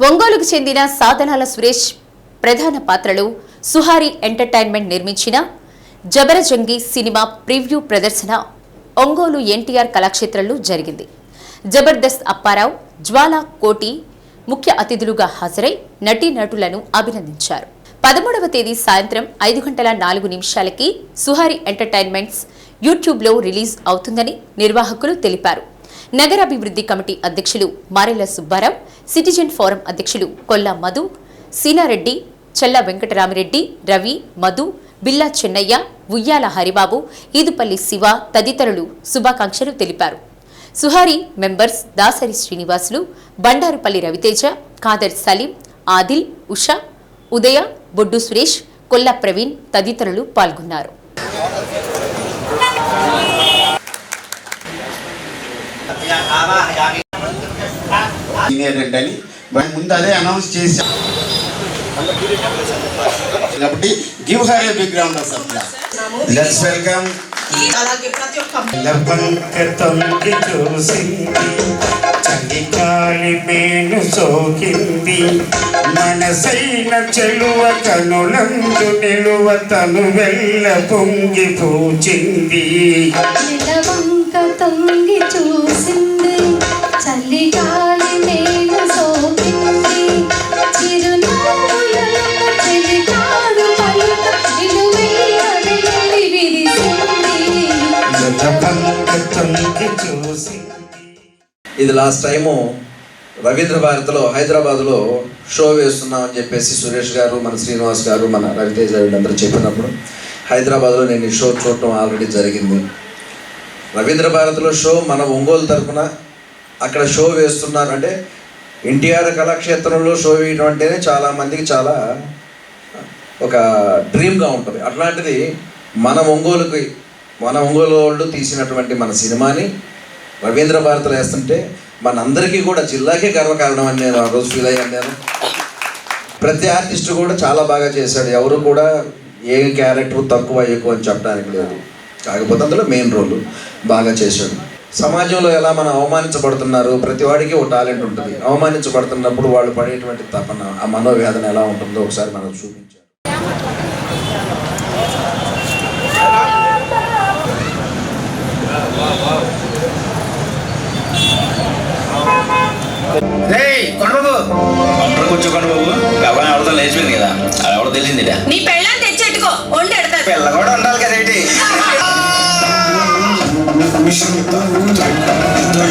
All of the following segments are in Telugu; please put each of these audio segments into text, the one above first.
ఒంగోలుకు చెందిన సాధనాల సురేష్ ప్రధాన పాత్రలో సుహారి ఎంటర్టైన్మెంట్ నిర్మించిన జబరజంగి సినిమా ప్రివ్యూ ప్రదర్శన ఒంగోలు ఎన్టీఆర్ కళాక్షేత్రంలో జరిగింది. జబర్దస్త్ అప్పారావు జ్వాలా కోటి ముఖ్య అతిథులుగా హాజరై నటీనటులను అభినందించారు. పదమూడవ తేదీ సాయంత్రం ఐదు గంటల నాలుగు నిమిషాలకి సుహారి ఎంటర్టైన్మెంట్స్ యూట్యూబ్లో రిలీజ్ అవుతుందని నిర్వాహకులు తెలిపారు. నగరాభివృద్ధి కమిటీ అధ్యక్షులు మారెల సుబ్బారావు సిటిజన్ ఫోరం అధ్యక్షులు కొల్లా మధు సీనారెడ్డి చెల్ల వెంకటరామిరెడ్డి రవి మధు బిల్లా చెన్నయ్య ఉయ్యాల హరిబాబు ఈదుపల్లి శివ తదితరులు శుభాకాంక్షలు తెలిపారు. సుహారి మెంబర్స్ దాసరి శ్రీనివాసులు బండారుపల్లి రవితేజ ఖాదర్ సలీం ఆదిల్ ఉషా ఉదయ బొడ్డు సురేష్ కొల్లా ప్రవీణ్ తదితరులు పాల్గొన్నారు. సీనియర్ అని ముందు అదే అనౌన్స్ చేశాం. కాబట్టి give her a big round of applause let's welcome అలాగే ప్రతి ఒక్క లవంక తొంగి చూసింది చలికాలి మేను సోకింది. మనసైన చెలువ కనులందు నిలువ తను వెళ్ళ పొంగి పూచింది. తొంగి చూసింది. చలిగాలి నేను సోకింది. చిరునవ్వులలో చెలికాడు పలుక విరిసింది. తొంగి ఇది లాస్ట్ టైము రవీంద్ర భారతిలో హైదరాబాద్లో షో వేస్తున్నామని చెప్పేసి సురేష్ గారు మన శ్రీనివాస్ గారు మన రవితేజ వీళ్ళందరూ చెప్పినప్పుడు హైదరాబాద్లో నేను ఈ షో చూడటం ఆల్రెడీ జరిగింది. రవీంద్ర భారతిలో షో మన ఒంగోలు తరపున అక్కడ షో వేస్తున్నారు. అంటే ఎన్టీఆర్ కళాక్షేత్రంలో షో వేయడం అంటేనే చాలామందికి చాలా ఒక డ్రీమ్గా ఉంటుంది. అట్లాంటిది మన ఒంగోలుకి మన ఒంగోలు వాళ్ళు తీసినటువంటి మన సినిమాని రవీంద్ర భారతిలో వేస్తుంటే మనందరికీ కూడా జిల్లాకే గర్వకారణం అని నేను ఆ రోజు ఫీల్ అయ్యాను నేను. ప్రతి ఆర్టిస్ట్ కూడా చాలా బాగా చేశాడు. ఎవరు కూడా ఏ క్యారెక్టర్ తక్కువ ఎక్కువ అని చెప్పడానికి లేదు. కాకపోతే అందులో మెయిన్ రోల్ బాగా చేశాడు. సమాజంలో ఎలా మనం అవమానించబడుతున్నారు ప్రతి వాడికి ఒక టాలెంట్ ఉంటుంది. అవమానించబడుతున్నప్పుడు వాళ్ళు పడేటువంటి తపన ఆ మనోవేదన ఎలా ఉంటుందో ఒకసారి మనం చూపించారు. అందరూ కూర్చోకండి బాబు గవ్వని ఎవరితో లేచిపోయింది కదా. నీ పెళ్ళని తెచ్చెట్టుకో. పిల్ల కూడా ఉండాలి. విషయం చెప్తాను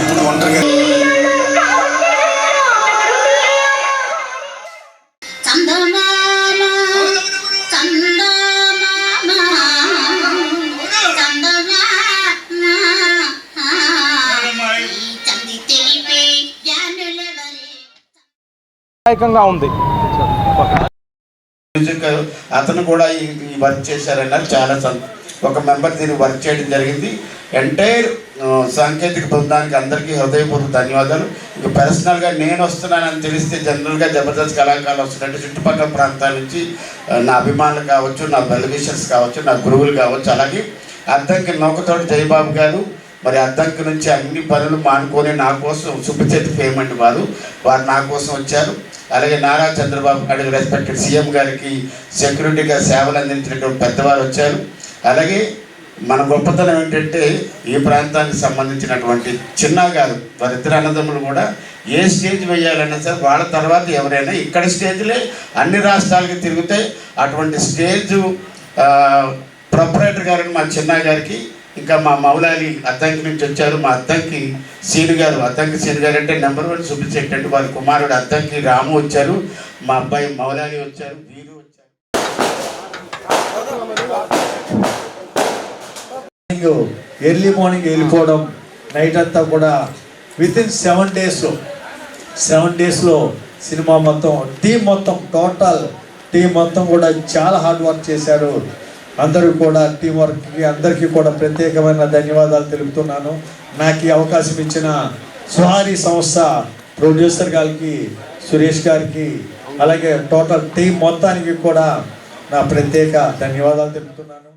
చందమామ చందమామ చందమామ ఉంది. మ్యూజిక్ అతను కూడా ఈ వర్క్ చేశారన్నారు. చాలా సం- ఒక మెంబర్ దీన్ని వర్క్ చేయడం జరిగింది. ఎంటైర్ uh, సాంకేతిక బృందానికి అందరికీ హృదయపూర్వక ధన్యవాదాలు. ఇక పర్సనల్గా నేను వస్తున్నానని తెలిస్తే జనరల్గా జబర్దస్త్ కళాకారులు వస్తున్నట్టు చుట్టుపక్కల ప్రాంతాల నుంచి uh, నా అభిమానులు కావచ్చు నా వెల్విషర్స్ కావచ్చు నా గురువులు కావచ్చు. అలాగే అద్దంకి నౌకతోటి జయబాబు గారు. మరి అద్దంకి నుంచి అన్ని పనులు మానుకొని నా కోసం సుబ్బచేతి పేమెంట్ వారు. వారు నా కోసం వచ్చారు. అలాగే నారా చంద్రబాబు నాయుడు రెస్పెక్టెడ్ సీఎం గారికి సెక్యూరిటీగా సేవలు అందించినటువంటి పెద్దవారు వచ్చారు. అలాగే మన గొప్పతనం ఏంటంటే ఈ ప్రాంతానికి సంబంధించినటువంటి చిన్న కాదు వారిద్దరు అన్నదమ్ములు కూడా ఏ స్టేజ్ వేయాలన్నా సరే వాళ్ళ తర్వాత ఎవరైనా ఇక్కడ స్టేజ్లే అన్ని రాష్ట్రాలకి తిరిగితే అటువంటి స్టేజ్ ప్రొపరేటర్ గారు మా చిన్న గారికి ఇంకా మా మౌలాలి అద్దంకి నుంచి వచ్చారు. మా అద్దంకి సీను గారు అద్దంకి సీను గారు అంటే నెంబర్ వన్ చూపించేటట్టు అంటే వారి కుమారుడు అద్దంకి రాము వచ్చారు. మా అబ్బాయి మౌలాలి వచ్చారు. వీరు వచ్చారు. మార్నింగ్ ఎర్లీ మార్నింగ్ వెళ్ళిపోవడం నైట్ అంతా కూడా విత్ ఇన్ సెవెన్ డేస్లో సెవెన్ డేస్లో సినిమా మొత్తం టీం మొత్తం టోటల్ టీం మొత్తం కూడా చాలా హార్డ్ వర్క్ చేశారు. అందరూ కూడా టీం వర్క్కి అందరికీ కూడా ప్రత్యేకమైన ధన్యవాదాలు తెలుపుతున్నాను. నాకు ఈ అవకాశం ఇచ్చిన సుహారి సంస్థ ప్రొడ్యూసర్ గారికి సురేష్ గారికి అలాగే టోటల్ టీం మొత్తానికి కూడా నా ప్రత్యేక ధన్యవాదాలు తెలుపుతున్నాను.